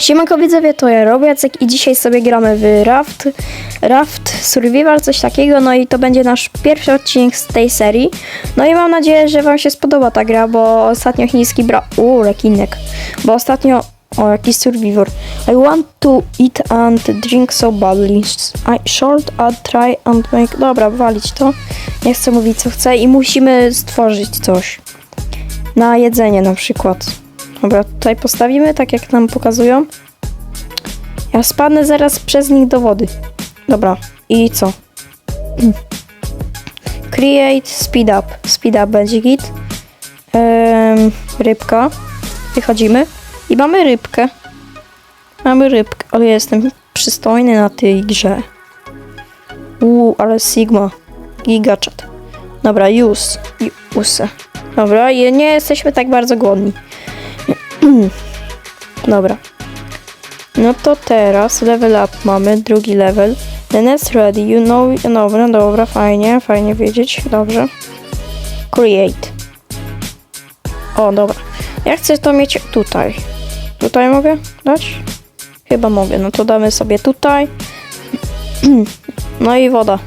Siemanko widzowie, to ja Robiacek i dzisiaj sobie gramy w Raft, Raft Survival, coś takiego, no i to będzie nasz pierwszy odcinek z tej serii. No i mam nadzieję, że wam się spodoba ta gra, bo ostatnio chiński bra... Uuu, rekinek. Bo ostatnio... O, jakiś survivor. I want to eat and drink so badly. I should add, try and make... Dobra, walić to. Nie chcę mówić co chcę i musimy stworzyć coś. Na jedzenie na przykład. Dobra, tutaj postawimy, tak jak nam pokazują. Ja spadnę zaraz przez nich do wody. Dobra, i co? Create speed up. Speed up będzie git. Em, rybka. Wychodzimy. I mamy rybkę. Mamy rybkę, ale ja jestem przystojny na tej grze. Uuu, ale Sigma. Gigachat. Dobra, use. Use. Dobra, nie jesteśmy tak bardzo głodni. Dobra. No to teraz level up mamy, drugi level. The next ready, you know, dobra, dobra, fajnie, fajnie wiedzieć, dobrze. Create. O, dobra. Ja chcę to mieć tutaj. Tutaj mogę dać? Chyba mogę, no to damy sobie tutaj. No i woda.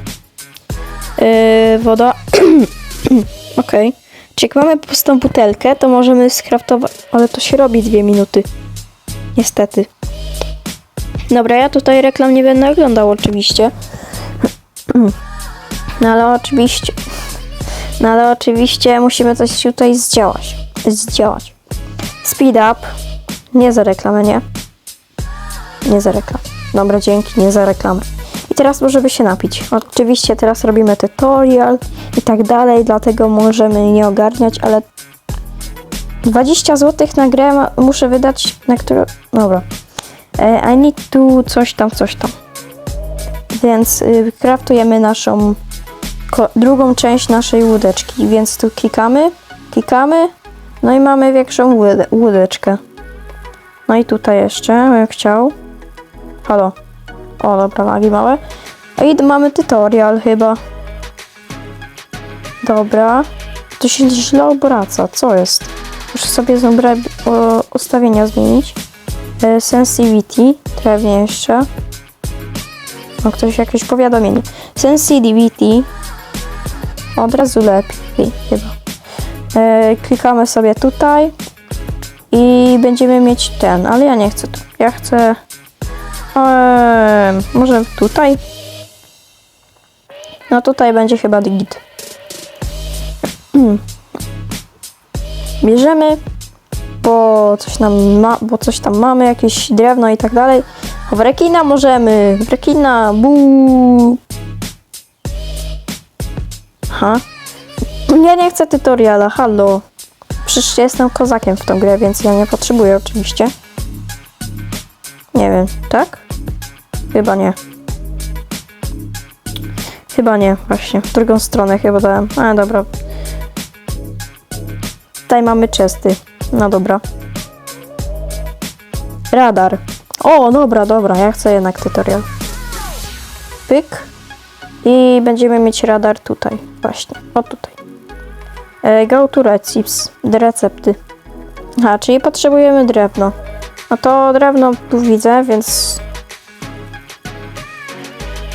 Yy, woda. Okej. Czy jak mamy pustą butelkę, to możemy skraftować... Ale to się robi dwie minuty. Niestety. Dobra, ja tutaj reklam nie będę oglądał oczywiście. No ale oczywiście... No ale oczywiście musimy coś tutaj zdziałać. Zdziałać. Speed up. Nie za reklamę, nie? Nie za reklamę. Dobra, dzięki, nie za reklamę. I teraz możemy się napić. Oczywiście teraz robimy tutorial i tak dalej, dlatego możemy nie ogarniać, ale 20 zł na grę muszę wydać, na które... Dobra. E, I need to coś tam, coś tam. Więc y, kraftujemy naszą ko- drugą część naszej łódeczki, więc tu klikamy, klikamy, no i mamy większą łódeczkę. No i tutaj jeszcze, bym chciał. Halo. O, dobra, lagi małe. I mamy tutorial chyba. Dobra. To się źle obraca. Co jest? Muszę sobie o, ustawienia zmienić. E, sensitivity. Trewnie jeszcze. O, ktoś jakieś powiadomienie. Sensitivity. Od razu lepiej chyba. E, klikamy sobie tutaj. I będziemy mieć ten, ale ja nie chcę tu. Ja chcę Eee, może tutaj? No tutaj będzie chyba git. Bierzemy, bo coś nam ma, bo coś tam mamy, jakieś drewno i tak dalej. W rekina możemy, w rekina, bu. Ha? Ja nie chcę tutoriala, halo. Przecież ja jestem kozakiem w tą grę, więc ja nie potrzebuję oczywiście. Nie wiem, tak? Chyba nie. Chyba nie, właśnie. W drugą stronę chyba dałem. A, dobra. Tutaj mamy chesty. No dobra. Radar. O, dobra, dobra. Ja chcę jednak tutorial. Pyk. I będziemy mieć radar tutaj. Właśnie. O, tutaj. E, go to recipes. Recepty. A, czyli potrzebujemy drewno. No to drewno tu widzę, więc...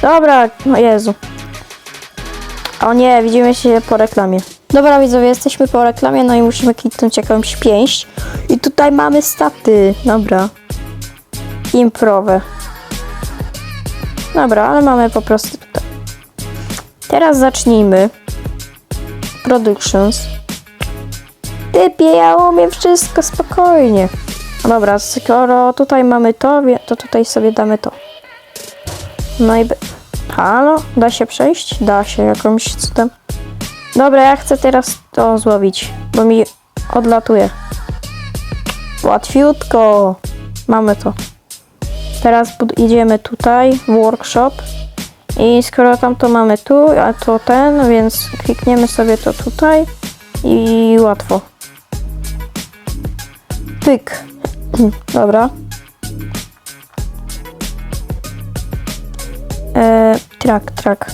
Dobra, o Jezu. O nie, widzimy się po reklamie. Dobra widzowie, jesteśmy po reklamie, no i musimy kliknąć jakąś pięść. I tutaj mamy staty. Dobra. Improwe. Dobra, ale mamy po prostu tutaj. Teraz zacznijmy. Productions. Typie, ja umiem wszystko spokojnie. No Dobra, skoro tutaj mamy to, to tutaj sobie damy to. No i... Halo? Da się przejść? Da się jakimś cudem. Dobra, ja chcę teraz to złowić, bo mi odlatuje. Łatwiutko. Mamy to. Teraz idziemy tutaj, workshop. I skoro tam to mamy tu, a to ten, więc klikniemy sobie to tutaj i łatwo. Pyk. Dobra. Track, track.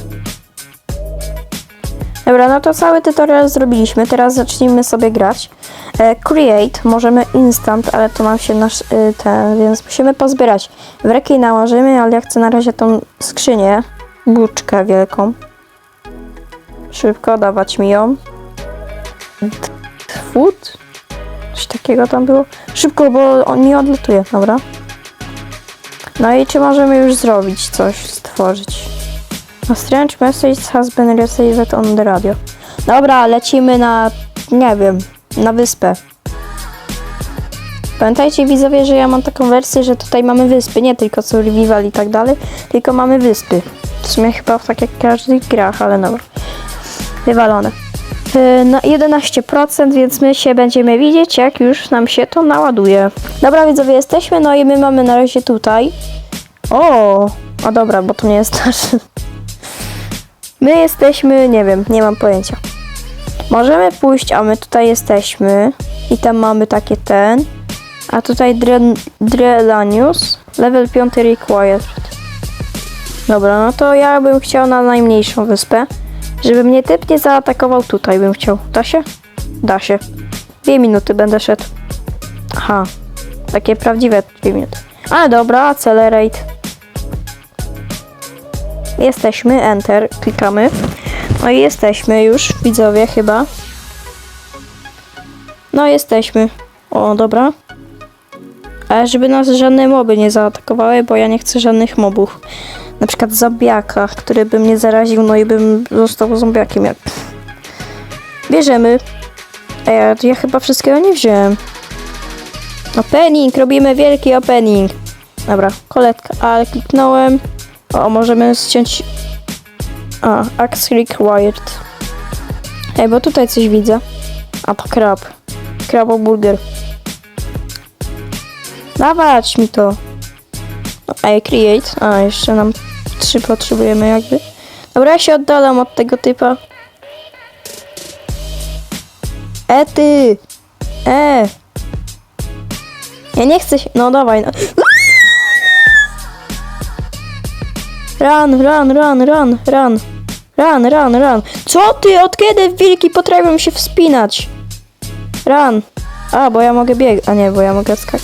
Dobra, no to cały tutorial zrobiliśmy. Teraz zacznijmy sobie grać. E, create, możemy instant, ale to nam się nasz y, ten, więc musimy pozbierać. W reki nałożymy, ale ja chcę na razie tą skrzynię, buczkę wielką. Szybko dawać mi ją. Food? Coś takiego tam było. Szybko, bo on mi odlatuje, dobra. No i czy możemy już zrobić coś, stworzyć? A strange message has been received on the radio. Dobra, lecimy na, nie wiem, na wyspę. Pamiętajcie widzowie, że ja mam taką wersję, że tutaj mamy wyspy, nie tylko survival i tak dalej, tylko mamy wyspy. W sumie chyba tak jak w każdych grach, ale dobra. Wywalone. Yy, Na 11%, więc my się będziemy widzieć, jak już nam się to naładuje. Dobra widzowie, jesteśmy, no i my mamy na razie tutaj. O, a dobra, bo to nie jest nasz. My jesteśmy, nie wiem, nie mam pojęcia. Możemy pójść, a my tutaj jesteśmy. I tam mamy takie ten. A tutaj Dre- Drelanius. Level 5 required. Dobra, no to ja bym chciał na najmniejszą wyspę. Żeby mnie typ nie zaatakował tutaj bym chciał. Da się? Da się. Dwie minuty będę szedł. Aha. Takie prawdziwe dwie minuty. Ale dobra, accelerate. Jesteśmy, enter, klikamy. No i jesteśmy już, widzowie chyba. No jesteśmy. O, dobra. Ale żeby nas żadne moby nie zaatakowały, bo ja nie chcę żadnych mobów. Na przykład zombiaka, który by mnie zaraził, no i bym został zombiakiem. Jak... Bierzemy. Ej, ja, chyba wszystkiego nie wziąłem. Opening, robimy wielki opening. Dobra, koletka, ale kliknąłem. O, możemy ściąć... A, Axe Required. Ej, bo tutaj coś widzę. A, to krab. Kraboburger. Dawać mi to. Ej, create. A, jeszcze nam trzy potrzebujemy jakby. Dobra, ja się oddalam od tego typa. E, ty! E! Ja nie chcę się... No, dawaj, no. Run, run, run, run, run. Run, run, run. Co ty? Od kiedy wilki potrafią się wspinać? Run. A, bo ja mogę biegać. A nie, bo ja mogę skakać.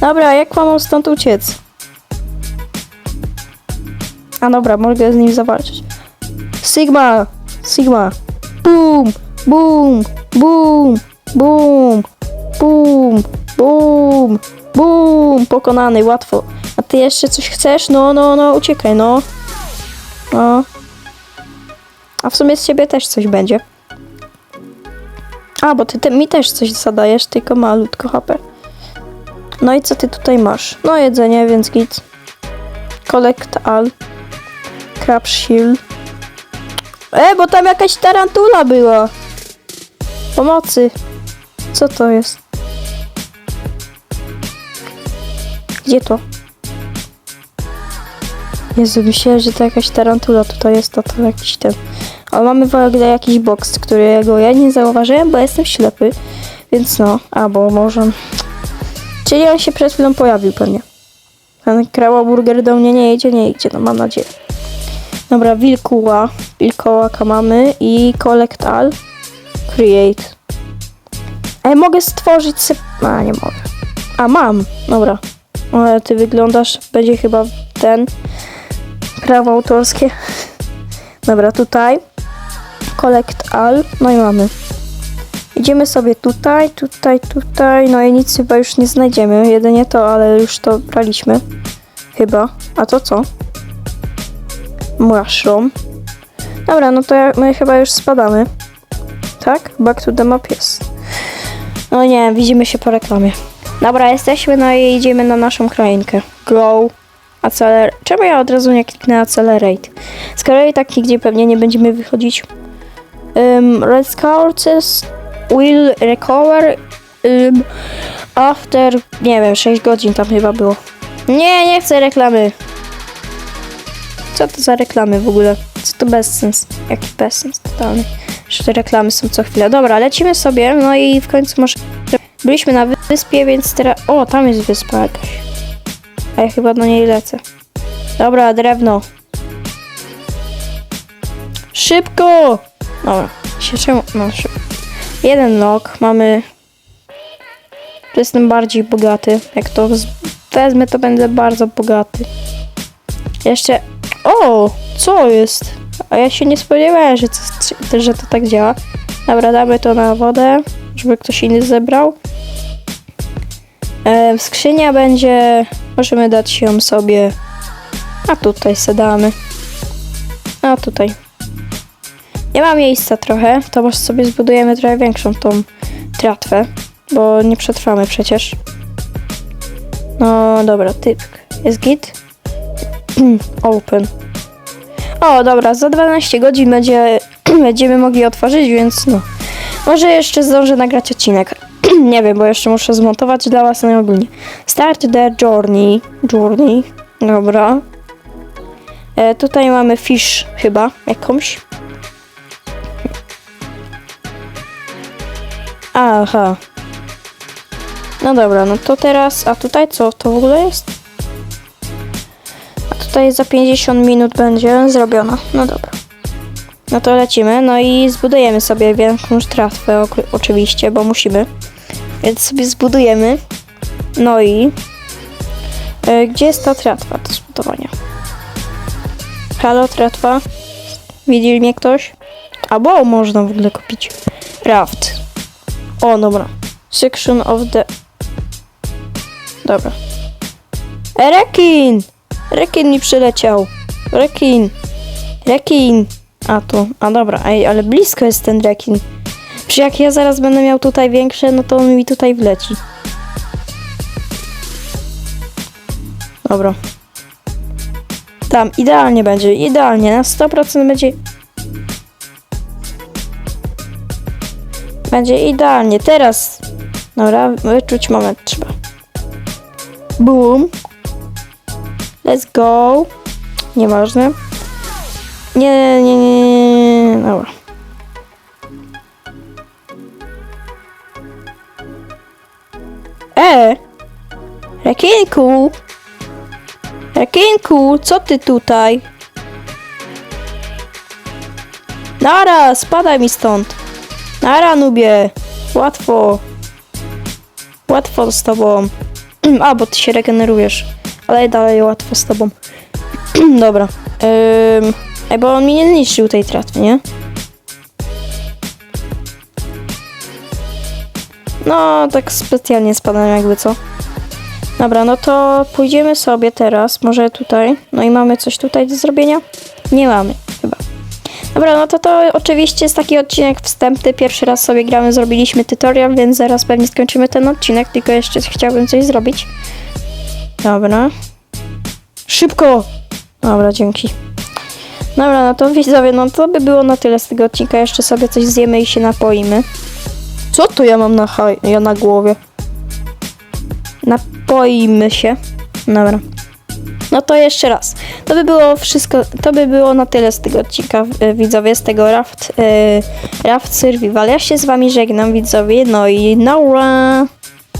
Dobra, jak mam stąd uciec? A dobra, mogę z nim zawalczyć. Sigma! Sigma! Boom! Boom! Boom! Boom! Boom! Boom! Boom! Pokonany, łatwo. Ty jeszcze coś chcesz? No, no, no, uciekaj, no. No. A w sumie z ciebie też coś będzie. A, bo ty, ty mi też coś zadajesz, tylko malutko HP. No i co ty tutaj masz? No jedzenie, więc git. Collect all. Crab shield. E, bo tam jakaś tarantula była. Pomocy. Co to jest? Gdzie to? Jezu, myślałem, że to jakaś tarantula tutaj jest, to to jakiś ten. Ale mamy w ogóle jakiś box, którego ja nie zauważyłem, bo jestem ślepy. Więc no, albo może... Czyli on się przed chwilą pojawił pewnie. Ten krałoburger do mnie nie idzie, nie idzie, no mam nadzieję. Dobra, wilkuła. Wilkołaka mamy i collect all. Create. Ej, mogę stworzyć se... A, nie mogę. A, mam. Dobra. Ale ty wyglądasz, będzie chyba ten... Prawo autorskie. Dobra, tutaj. Collect all. No i mamy. Idziemy sobie tutaj, tutaj, tutaj. No i nic chyba już nie znajdziemy. Jedynie to, ale już to braliśmy. Chyba. A to co? Mushroom. Dobra, no to my chyba już spadamy. Tak? Back to the map jest. No nie, widzimy się po reklamie. Dobra, jesteśmy, no i idziemy na naszą krainkę. Go. Acceler... Czemu ja od razu nie kliknę Accelerate? Skoro i tak nigdzie pewnie nie będziemy wychodzić. Um, resources will recover um, after, nie wiem, 6 godzin tam chyba było. Nie, nie chcę reklamy. Co to za reklamy w ogóle? Co to bezsens? Jaki bezsens totalny. Że te reklamy są co chwilę. Dobra, lecimy sobie, no i w końcu może... Byliśmy na wyspie, więc teraz... O, tam jest wyspa jakaś. A ja chyba do niej lecę. Dobra, drewno. Szybko! Dobra, się czemu... No, szybko. Jeden log, mamy to jestem bardziej bogaty. Jak to wezmę, to będę bardzo bogaty. Jeszcze... O! Co jest? A ja się nie spodziewałem, że, że to tak działa. Dobra, damy to na wodę, żeby ktoś inny zebrał. E, skrzynia będzie... Możemy dać ją sobie... A tutaj se damy. A tutaj. Nie ma miejsca trochę, to może sobie zbudujemy trochę większą tą tratwę, bo nie przetrwamy przecież. No dobra, typ. Jest git? Open. O, dobra, za 12 godzin będzie, będziemy mogli otworzyć, więc no. Może jeszcze zdążę nagrać odcinek. nie wiem, bo jeszcze muszę zmontować dla was na ogólnie. Start the journey. Journey. Dobra. E, tutaj mamy fish chyba, jakąś. Aha. No dobra, no to teraz, a tutaj co to w ogóle jest? A tutaj za 50 minut będzie zrobiona. No dobra. No to lecimy, no i zbudujemy sobie większą tratwę ok- oczywiście, bo musimy. Więc sobie zbudujemy. No i... E, gdzie jest ta tratwa do zbudowania? Halo, tratwa? Widzi mnie ktoś? Albo można w ogóle kupić. Raft. O, dobra. Section of the... Dobra. E, rekin! Rekin mi przyleciał. Rekin. Rekin. A tu. A dobra, Ej, ale blisko jest ten rekin. Przecież jak ja zaraz będę miał tutaj większe, no to on mi tutaj wleci. Dobra. Tam, idealnie będzie, idealnie, na 100% będzie... Będzie idealnie, teraz... Dobra, wyczuć moment trzeba. Boom. Let's go. Nieważne. Nie, nie, nie, nie, nie, dobra. Rekinku! Rekinku, co ty tutaj? Nara, spadaj mi stąd. Nara, nubie. Łatwo. Łatwo z tobą. A, bo ty się regenerujesz. Ale dalej łatwo z tobą. Dobra. Ym, ej, bo on mi nie zniszczył tej nie? No, tak specjalnie spadłem jakby co. Dobra, no to pójdziemy sobie teraz, może tutaj. No i mamy coś tutaj do zrobienia? Nie mamy, chyba. Dobra, no to to oczywiście jest taki odcinek wstępny. Pierwszy raz sobie gramy, zrobiliśmy tutorial, więc zaraz pewnie skończymy ten odcinek, tylko jeszcze chciałbym coś zrobić. Dobra. Szybko! Dobra, dzięki. Dobra, no to widzowie, no to by było na tyle z tego odcinka. Jeszcze sobie coś zjemy i się napoimy. Co to ja mam na, ja na głowie? Napoimy się. Dobra. No to jeszcze raz. To by było wszystko, to by było na tyle z tego odcinka, e, widzowie, z tego Raft, e, Raft Survival. Ja się z wami żegnam, widzowie, no i Nora!